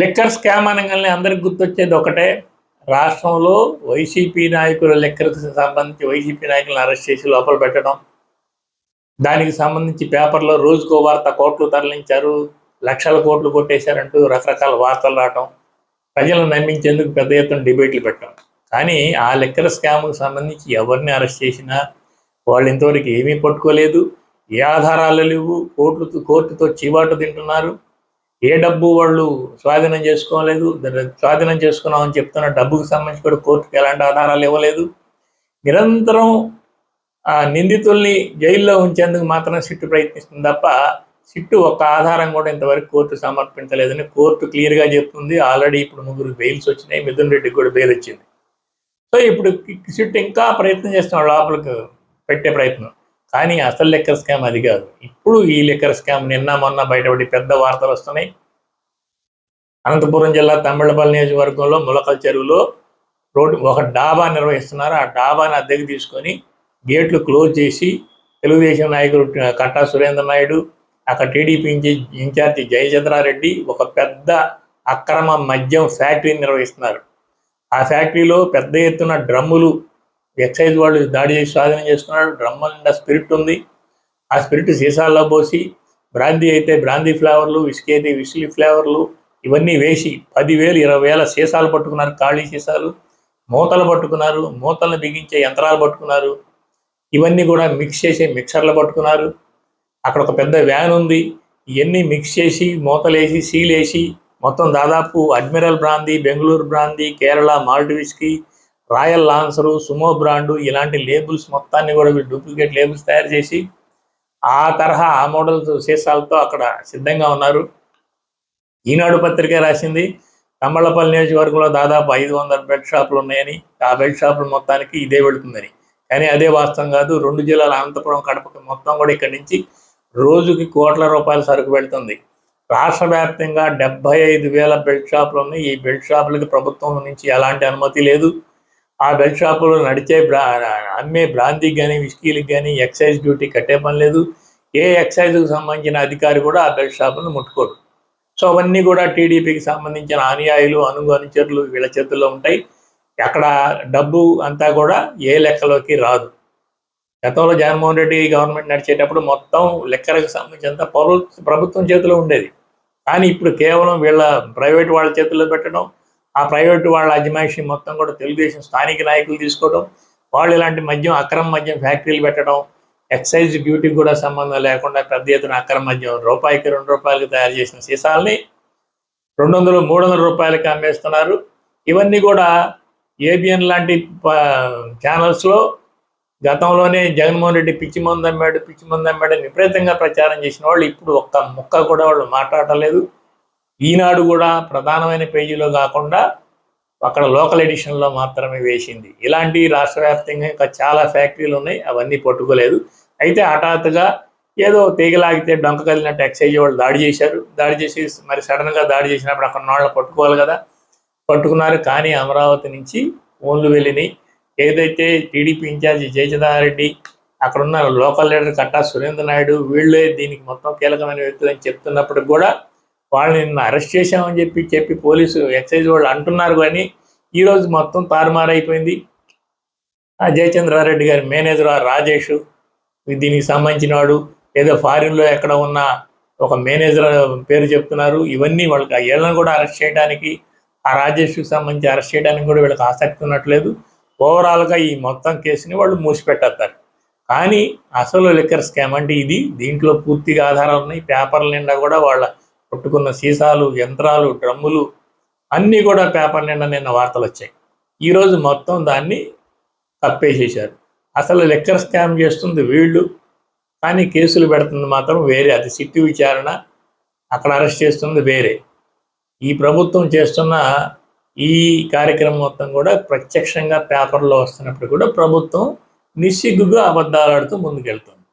Liquor scam అనగానే అందరికి గుర్తొచ్చేది ఒకటే. రాష్ట్రంలో వైసీపీ నాయకుల లెక్కర్కి సంబంధించి వైసీపీ నాయకులను అరెస్ట్ చేసి లోపల పెట్టడం. దానికి సంబంధించి పేపర్లో రోజుకో వార్త కోట్లు తరలించారు. లక్షల కోట్లు కొట్టేశారంటూ రకరకాల వార్తలు రావటం. ప్రజలను నమ్మించేందుకు పెద్ద ఎత్తున డిబేట్లు పెట్టడం. కానీ ఆ లెక్కర్ స్కామ్కు సంబంధించి ఎవరిని అరెస్ట్ చేసినా వాళ్ళు ఇంతవరకు ఏమీ పట్టుకోలేదు. ఏ ఆధారాలు లేవు. కోర్టు కోర్టుతో చీవాటు తింటున్నారు. ఏ డబ్బు వాళ్ళు స్వాధీనం చేసుకోలేదు స్వాధీనం చేసుకున్నామని చెప్తున్న డబ్బుకు సంబంధించి కూడా కోర్టుకు ఎలాంటి ఆధారాలు ఇవ్వలేదు. నిరంతరం ఆ నిందితుల్ని జైల్లో ఉంచేందుకు మాత్రం సిట్టు ప్రయత్నిస్తుంది తప్ప సిట్టు ఒక్క ఆధారం కూడా ఇంతవరకు కోర్టు సమర్పించలేదని కోర్టు క్లియర్గా చెప్తుంది. ఆల్రెడీ ఇప్పుడు ముగ్గురు బెయిల్స్ వచ్చినాయి మిథున్ రెడ్డికి కూడా బెయిల్ వచ్చింది. సో ఇప్పుడు సిట్టు ఇంకా ప్రయత్నం చేస్తున్నాడు లోపలికి పెట్టే ప్రయత్నం. కానీ అసలు లెక్కర్ స్కామ్ అది కాదు. ఇప్పుడు ఈ లెక్కర్ స్కామ్ నిన్న మొన్న బయటపడి పెద్ద వార్తలు వస్తున్నాయి. అనంతపురం జిల్లా తమిళపల్లి నియోజకవర్గంలో ములకల్ చెరువులో రోడ్డు ఒక డాబా నిర్వహిస్తున్నారు. ఆ డాబాని అద్దెకి తీసుకొని గేట్లు క్లోజ్ చేసి తెలుగుదేశం నాయకుడు కట్టా సురేంద్ర నాయుడు అక్కడ టీడీపీ ఇన్ఛార్జి జయచంద్రారెడ్డి ఒక పెద్ద అక్రమ మద్యం ఫ్యాక్టరీని నిర్వహిస్తున్నారు. ఆ ఫ్యాక్టరీలో పెద్ద ఎత్తున డ్రమ్ములు ఎక్సైజ్ వాళ్ళు దాడి చేసి స్వాధీనం చేసుకున్నారు. డ్రమ్ముల నిండా స్పిరిట్ ఉంది. ఆ స్పిరిట్ సీసాల్లో పోసి బ్రాందీ అయితే బ్రాందీ ఫ్లేవర్లు విస్కీ అయితే విస్లీ ఫ్లేవర్లు ఇవన్నీ వేసి పదివేలు ఇరవై వేల సీసాలు పట్టుకున్నారు ఖాళీ సీసాలు. మూతలు పట్టుకున్నారు మూతలను బిగించే యంత్రాలు పట్టుకున్నారు. ఇవన్నీ కూడా మిక్స్ చేసే మిక్సర్లు పట్టుకున్నారు. అక్కడ ఒక పెద్ద వ్యాన్ ఉంది. ఇవన్నీ మిక్స్ చేసి మూతలేసి సీలేసి మొత్తం దాదాపు admiral brandy Bengaluru brandy Kerala మాల్డివిస్కి royal లాన్సరు Sumo brand ఇలాంటి లేబుల్స్ మొత్తాన్ని కూడా వీళ్ళు డూప్లికేట్ లేబుల్స్ తయారు చేసి ఆ తరహా ఆ మోడల్ సీసాలతో అక్కడ సిద్ధంగా ఉన్నారు. ఈనాడు పత్రిక రాసింది తమ్మళ్ళపల్లి నియోజకవర్గంలో దాదాపు ఐదు వందల బెడ్ షాపులు ఉన్నాయని ఆ బెడ్ షాపులు మొత్తానికి ఇదే వెళుతుందని. కానీ అదే వాస్తవం కాదు రెండు జిల్లాల అనంతపురం కడపకి మొత్తం కూడా ఇక్కడి నుంచి రోజుకి కోట్ల రూపాయల సరుకు వెళ్తుంది. రాష్ట్ర వ్యాప్తంగా డెబ్బై ఐదు వేల బెల్ట్ షాపులు ఉన్నాయి. ఈ బెల్ట్ షాపులకి ప్రభుత్వం నుంచి ఎలాంటి అనుమతి లేదు. ఆ బెల్ట్ షాపులు నడిచే బ్రా అమ్మే బ్రాంతికి కానీ విస్కీలకు కానీ ఎక్సైజ్ డ్యూటీ కట్టే పని లేదు. ఏ ఎక్సైజ్కి సంబంధించిన అధికారి కూడా ఆ బెల్ట్ షాపులను ముట్టుకోరు. సో అవన్నీ కూడా టీడీపీకి సంబంధించిన అనుయాయులు అనుగనుచరులు వీళ్ళ చేతుల్లో ఉంటాయి. అక్కడ డబ్బు అంతా కూడా ఏ లెక్కలోకి రాదు. గతంలో జగన్మోహన్ రెడ్డి గవర్నమెంట్ నడిచేటప్పుడు మొత్తం లెక్కలకు సంబంధించినంత ప్రభుత్వ ప్రభుత్వం చేతిలో ఉండేది. కానీ ఇప్పుడు కేవలం వీళ్ళ ప్రైవేట్ వాళ్ళ చేతుల్లో పెట్టడం ఆ ప్రైవేట్ వాళ్ళ అజమాయిషి మొత్తం కూడా తెలుగుదేశం స్థానిక నాయకులు తీసుకోవడం వాళ్ళు ఇలాంటి మద్యం అక్రమ మద్యం ఫ్యాక్టరీలు పెట్టడం ఎక్సైజ్ డ్యూటీకి కూడా సంబంధం లేకుండా పెద్ద ఎత్తున అక్రమ మద్యం రూపాయికి రెండు రూపాయలకి తయారు చేసిన సీసాలని రెండు వందలు మూడు వందల రూపాయలకి అమ్మేస్తున్నారు. ఇవన్నీ కూడా ఏబిఎన్ లాంటి ఛానల్స్లో గతంలోనే జగన్మోహన్ రెడ్డి పిచ్చి మందు అమ్మాడు పిచ్చి మందు అమ్మాడు విపరీతంగా ప్రచారం చేసిన వాళ్ళు ఇప్పుడు ఒక్క ముక్క కూడా వాళ్ళు మాట్లాడలేదు ఈనాడు కూడా ప్రధానమైన పేజీలో కాకుండా అక్కడ లోకల్ ఎడిషన్లో మాత్రమే వేసింది. ఇలాంటి రాష్ట్ర వ్యాప్తంగా ఇంకా చాలా ఫ్యాక్టరీలు ఉన్నాయి అవన్నీ పట్టుకోలేదు. అయితే హఠాత్తుగా ఏదో తీగలాగితే డొంక కదిలినట్టు ఎక్సైజ్ వాళ్ళు దాడి చేశారు. దాడి చేసి మరి సడన్గా దాడి చేసినప్పుడు అక్కడ నాళ్ళు పట్టుకోవాలి కదా. పట్టుకున్నారు కానీ అమరావతి నుంచి ఓన్లు వెళ్ళినాయి. ఏదైతే టీడీపీ ఇన్ఛార్జి జయచంద్రారెడ్డి అక్కడున్న లోకల్ లీడర్ కట్టా సురేంద్ర నాయుడు వీళ్ళే దీనికి మొత్తం కీలకమైన వ్యక్తులు అని చెప్తున్నప్పటికి కూడా వాళ్ళని నిన్న అరెస్ట్ చేశామని చెప్పి చెప్పి పోలీసు ఎక్సైజ్ వాళ్ళు అంటున్నారు కానీ ఈరోజు మొత్తం తారుమారైపోయింది. ఆ జయచంద్రారెడ్డి గారి మేనేజర్ ఆ రాజేష్ దీనికి సంబంధించిన వాడు ఏదో ఫారిన్లో ఎక్కడ ఉన్న ఒక మేనేజర్ పేరు చెప్తున్నారు. ఇవన్నీ వాళ్ళకి ఆ ఏళ్ళను కూడా అరెస్ట్ చేయడానికి ఆ రాజేష్కి సంబంధించి అరెస్ట్ చేయడానికి కూడా వీళ్ళకి ఆసక్తి ఉన్నట్లేదు. ఓవరాల్గా ఈ మొత్తం కేసుని వాళ్ళు మూసిపెట్టేస్తారు. కానీ అసలు లిక్కర్ స్కామ్ అంటే ఇది. దీంట్లో పూర్తిగా ఆధారాలు ఉన్నాయి. పేపర్ల నిండా కూడా వాళ్ళ కొట్టుకున్న సీసాలు యంత్రాలు డ్రమ్ములు అన్నీ కూడా పేపర్ నిండా నిన్న వార్తలు వచ్చాయి. ఈరోజు మొత్తం దాన్ని కప్పేసేశారు అసలు లెక్కర్ స్కామ్ చేస్తుంది వీళ్ళు కానీ కేసులు పెడుతుంది మాత్రం వేరే. అది సిట్టి విచారణ అక్కడ అరెస్ట్ చేస్తుంది వేరే. ఈ ప్రభుత్వం చేస్తున్న ఈ కార్యక్రమం మొత్తం కూడా ప్రత్యక్షంగా పేపర్లో వస్తున్నప్పుడు కూడా ప్రభుత్వం నిస్సిగ్గుగా అబద్ధాలాడుతూ ముందుకెళ్తుంది.